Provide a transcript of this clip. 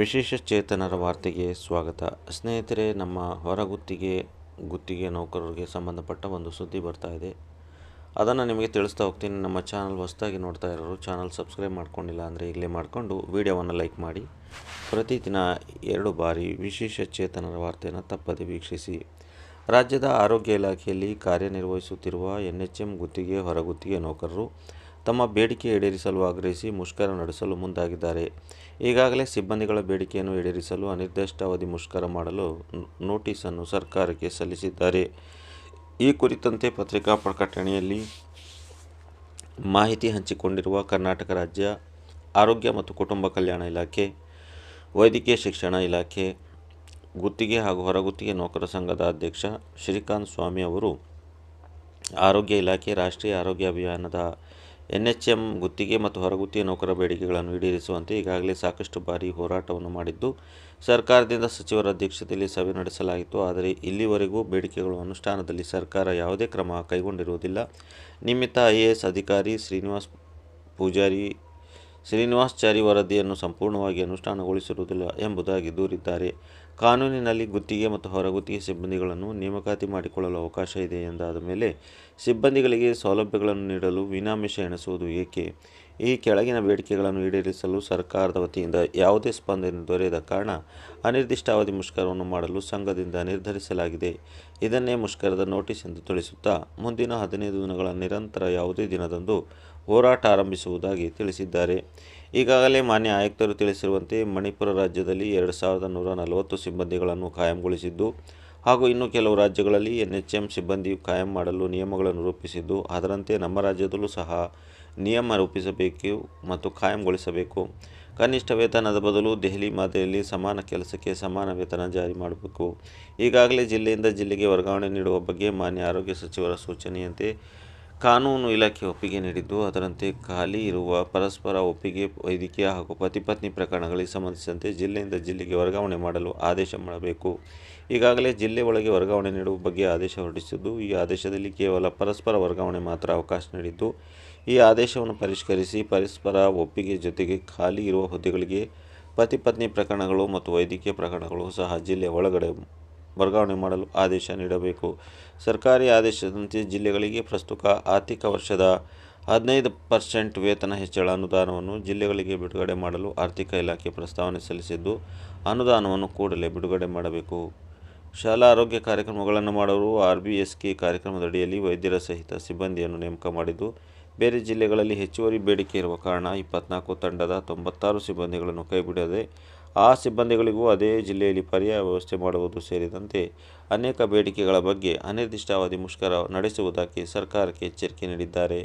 ವಿಶೇಷ ಚೇತನರ ವಾರ್ತೆಗೆ ಸ್ವಾಗತ. ಸ್ನೇಹಿತರೆ, ನಮ್ಮ ಹೊರಗುತ್ತಿಗೆ, ಗುತ್ತಿಗೆ ನೌಕರರಿಗೆ ಸಂಬಂಧಪಟ್ಟ ಒಂದು ಸುದ್ದಿ ಬರ್ತಾ ಇದೆ. ಅದನ್ನು ನಿಮಗೆ ತಿಳಿಸ್ತಾ ಹೋಗ್ತೀನಿ. ನಮ್ಮ ಚಾನಲ್ ಹೊಸದಾಗಿ ನೋಡ್ತಾ ಇರೋರು, ಚಾನಲ್ ಸಬ್ಸ್ಕ್ರೈಬ್ ಮಾಡ್ಕೊಂಡಿಲ್ಲ ಅಂದರೆ ಈಗಲೇ ಮಾಡಿಕೊಂಡು ವಿಡಿಯೋವನ್ನು ಲೈಕ್ ಮಾಡಿ. ಪ್ರತಿದಿನ ಎರಡು ಬಾರಿ ವಿಶೇಷ ಚೇತನರ ವಾರ್ತೆಯನ್ನು ತಪ್ಪದೆ ವೀಕ್ಷಿಸಿ. ರಾಜ್ಯದ ಆರೋಗ್ಯ ಇಲಾಖೆಯಲ್ಲಿ ಕಾರ್ಯನಿರ್ವಹಿಸುತ್ತಿರುವ ಎನ್ಎಚ್ಎಂ ಗುತ್ತಿಗೆ ಹೊರಗುತ್ತಿಗೆ ನೌಕರರು ತಮ್ಮ ಬೇಡಿಕೆ ಈಡೇರಿಸಲು ಆಗ್ರಹಿಸಿ ಮುಷ್ಕರ ನಡೆಸಲು ಮುಂದಾಗಿದ್ದಾರೆ. ಈಗಾಗಲೇ ಸಿಬ್ಬಂದಿಗಳ ಬೇಡಿಕೆಯನ್ನು ಈಡೇರಿಸಲು ಅನಿರ್ದಿಷ್ಟಾವಧಿ ಮುಷ್ಕರ ಮಾಡಲು ನೋಟಿಸನ್ನು ಸರ್ಕಾರಕ್ಕೆ ಸಲ್ಲಿಸಿದ್ದಾರೆ. ಈ ಕುರಿತಂತೆ ಪತ್ರಿಕಾ ಪ್ರಕಟಣೆಯಲ್ಲಿ ಮಾಹಿತಿ ಹಂಚಿಕೊಂಡಿರುವ ಕರ್ನಾಟಕ ರಾಜ್ಯ ಆರೋಗ್ಯ ಮತ್ತು ಕುಟುಂಬ ಕಲ್ಯಾಣ ಇಲಾಖೆ, ವೈದ್ಯಕೀಯ ಶಿಕ್ಷಣ ಇಲಾಖೆ ಗುತ್ತಿಗೆ ಹಾಗೂ ಹೊರಗುತ್ತಿಗೆ ನೌಕರ ಸಂಘದ ಅಧ್ಯಕ್ಷ ಶ್ರೀಕಾಂತ್ ಸ್ವಾಮಿ ಅವರು ಆರೋಗ್ಯ ಇಲಾಖೆ ರಾಷ್ಟ್ರೀಯ ಆರೋಗ್ಯ ಅಭಿಯಾನದ ಎನ್ ಎಚ್ ಎಂ ಗುತ್ತಿಗೆ ಮತ್ತು ಹೊರಗುತ್ತಿಗೆ ನೌಕರ ಬೇಡಿಕೆಗಳನ್ನು ಈಡೇರಿಸುವಂತೆ ಈಗಾಗಲೇ ಸಾಕಷ್ಟು ಬಾರಿ ಹೋರಾಟವನ್ನು ಮಾಡಿದ್ದು, ಸರ್ಕಾರದಿಂದ ಸಚಿವರ ಅಧ್ಯಕ್ಷತೆಯಲ್ಲಿ ಸಭೆ ನಡೆಸಲಾಗಿತ್ತು. ಆದರೆ ಇಲ್ಲಿವರೆಗೂ ಬೇಡಿಕೆಗಳು ಅನುಷ್ಠಾನದಲ್ಲಿ ಸರ್ಕಾರ ಯಾವುದೇ ಕ್ರಮ ಕೈಗೊಂಡಿರುವುದಿಲ್ಲ. ನಿಮಿತ್ತ ಐ ಅಧಿಕಾರಿ ಶ್ರೀನಿವಾಸ್ ಪೂಜಾರಿ ಶ್ರೀನಿವಾಸಾಚಾರಿ ವರದಿಯನ್ನು ಸಂಪೂರ್ಣವಾಗಿ ಅನುಷ್ಠಾನಗೊಳಿಸಿರುವುದಿಲ್ಲ ಎಂಬುದಾಗಿ ದೂರಿದ್ದಾರೆ. ಕಾನೂನಿನಲ್ಲಿ ಗುತ್ತಿಗೆ ಮತ್ತು ಹೊರಗುತ್ತಿಗೆ ಸಿಬ್ಬಂದಿಗಳನ್ನು ನೇಮಕಾತಿ ಮಾಡಿಕೊಳ್ಳಲು ಅವಕಾಶ ಇದೆ ಎಂದಾದ ಮೇಲೆ ಸಿಬ್ಬಂದಿಗಳಿಗೆ ಸೌಲಭ್ಯಗಳನ್ನು ನೀಡಲು ವಿನಾಮಿಷ ಎಣಿಸುವುದು ಏಕೆ? ಈ ಕೆಳಗಿನ ಬೇಡಿಕೆಗಳನ್ನು ಈಡೇರಿಸಲು ಸರ್ಕಾರದ ವತಿಯಿಂದ ಯಾವುದೇ ಸ್ಪಂದನೆ ದೊರೆಯದ ಕಾರಣ ಅನಿರ್ದಿಷ್ಟಾವಧಿ ಮುಷ್ಕರವನ್ನು ಮಾಡಲು ಸಂಘದಿಂದ ನಿರ್ಧರಿಸಲಾಗಿದೆ. ಇದನ್ನೇ ಮುಷ್ಕರದ ನೋಟಿಸ್ ಎಂದು ತಿಳಿಸುತ್ತಾ, ಮುಂದಿನ ಹದಿನೈದು ದಿನಗಳ ನಿರಂತರ ಯಾವುದೇ ದಿನದಂದು ಹೋರಾಟ ಆರಂಭಿಸುವುದಾಗಿ ತಿಳಿಸಿದ್ದಾರೆ. ಈಗಾಗಲೇ ಮಾನ್ಯ ಆಯುಕ್ತರು ತಿಳಿಸಿರುವಂತೆ, ಮಣಿಪುರ ರಾಜ್ಯದಲ್ಲಿ ಎರಡು ಸಾವಿರದ ನೂರ ನಲವತ್ತು ಸಿಬ್ಬಂದಿಗಳನ್ನು ಕಾಯಂಗೊಳಿಸಿದ್ದು ಹಾಗೂ ಇನ್ನು ಕೆಲವು ರಾಜ್ಯಗಳಲ್ಲಿ ಎನ್ ಎಚ್ ಎಂ ಸಿಬ್ಬಂದಿಯು ಕಾಯಂ ಮಾಡಲು ನಿಯಮಗಳನ್ನು ರೂಪಿಸಿದ್ದು, ಅದರಂತೆ ನಮ್ಮ ರಾಜ್ಯದಲ್ಲೂ ಸಹ ನಿಯಮ ರೂಪಿಸಬೇಕು ಮತ್ತು ಕಾಯಂಗೊಳಿಸಬೇಕು. ಕನಿಷ್ಠ ವೇತನದ ಬದಲು ದೆಹಲಿ ಮಾದರಿಯಲ್ಲಿ ಸಮಾನ ಕೆಲಸಕ್ಕೆ ಸಮಾನ ವೇತನ ಜಾರಿ ಮಾಡಬೇಕು. ಈಗಾಗಲೇ ಜಿಲ್ಲೆಯಿಂದ ಜಿಲ್ಲೆಗೆ ವರ್ಗಾವಣೆ ನೀಡುವ ಬಗ್ಗೆ ಮಾನ್ಯ ಆರೋಗ್ಯ ಸಚಿವರ ಸೂಚನೆಯಂತೆ ಕಾನೂನು ಇಲಾಖೆ ಒಪ್ಪಿಗೆ ನೀಡಿದ್ದು. ಅದರಂತೆ ಖಾಲಿ ಇರುವ ಪರಸ್ಪರ ಒಪ್ಪಿಗೆ ವೈದ್ಯಕೀಯ ಹಾಗೂ ಪತಿಪತ್ನಿ ಪ್ರಕರಣಗಳಿಗೆ ಸಂಬಂಧಿಸಿದಂತೆ ಜಿಲ್ಲೆಯಿಂದ ಜಿಲ್ಲೆಗೆ ವರ್ಗಾವಣೆ ಮಾಡಲು ಆದೇಶ ಮಾಡಬೇಕು. ಈಗಾಗಲೇ ಜಿಲ್ಲೆ ಒಳಗೆ ವರ್ಗಾವಣೆ ನೀಡುವ ಬಗ್ಗೆ ಆದೇಶ ಹೊರಡಿಸಿದ್ದು, ಈ ಆದೇಶದಲ್ಲಿ ಕೇವಲ ಪರಸ್ಪರ ವರ್ಗಾವಣೆ ಮಾತ್ರ ಅವಕಾಶ ನೀಡಿದ್ದು. ಈ ಆದೇಶವನ್ನು ಪರಿಷ್ಕರಿಸಿ ಪರಸ್ಪರ ಒಪ್ಪಿಗೆ ಜೊತೆಗೆ ಖಾಲಿ ಇರುವ ಹುದ್ದೆಗಳಿಗೆ ಪತಿಪತ್ನಿ ಪ್ರಕರಣಗಳು ಮತ್ತು ವೈದ್ಯಕೀಯ ಪ್ರಕರಣಗಳು ಸಹ ಜಿಲ್ಲೆ ಒಳಗಡೆ ವರ್ಗಾವಣೆ ಮಾಡಲು ಆದೇಶ ನೀಡಬೇಕು. ಸರ್ಕಾರಿ ಆದೇಶದಂತೆ ಜಿಲ್ಲೆಗಳಿಗೆ ಪ್ರಸ್ತುತ ಆರ್ಥಿಕ ವರ್ಷದ ಹದಿನೈದು ಪರ್ಸೆಂಟ್ ವೇತನ ಹೆಚ್ಚಳ ಅನುದಾನವನ್ನು ಜಿಲ್ಲೆಗಳಿಗೆ ಬಿಡುಗಡೆ ಮಾಡಲು ಆರ್ಥಿಕ ಇಲಾಖೆ ಪ್ರಸ್ತಾವನೆ ಸಲ್ಲಿಸಿದ್ದು, ಅನುದಾನವನ್ನು ಕೂಡಲೇ ಬಿಡುಗಡೆ ಮಾಡಬೇಕು. ಶಾಲಾ ಆರೋಗ್ಯ ಕಾರ್ಯಕ್ರಮಗಳನ್ನು ಮಾಡಲು ಆರ್ ಬಿ ಎಸ್ ಕೆ ಕಾರ್ಯಕ್ರಮದಡಿಯಲ್ಲಿ ವೈದ್ಯರ ಸಹಿತ ಸಿಬ್ಬಂದಿಯನ್ನು ನೇಮಕ ಮಾಡಿದ್ದು, ಬೇರೆ ಜಿಲ್ಲೆಗಳಲ್ಲಿ ಹೆಚ್ಚುವರಿ ಬೇಡಿಕೆ ಇರುವ ಕಾರಣ ಇಪ್ಪತ್ನಾಲ್ಕು ತಂಡದ ತೊಂಬತ್ತಾರು ಸಿಬ್ಬಂದಿಗಳನ್ನು ಕೈಬಿಡದೆ ಆ ಸಿಬ್ಬಂದಿಗಳಿಗೂ ಅದೇ ಜಿಲ್ಲೆಯಲ್ಲಿ ಪರ್ಯಾಯ ವ್ಯವಸ್ಥೆ ಮಾಡುವುದು ಸೇರಿದಂತೆ ಅನೇಕ ಬೇಡಿಕೆಗಳ ಬಗ್ಗೆ ಅನಿರ್ದಿಷ್ಟಾವಧಿ ಮುಷ್ಕರ ನಡೆಸುವುದಾಗಿ ಸರ್ಕಾರಕ್ಕೆ ಎಚ್ಚರಿಕೆ ನೀಡಿದ್ದಾರೆ.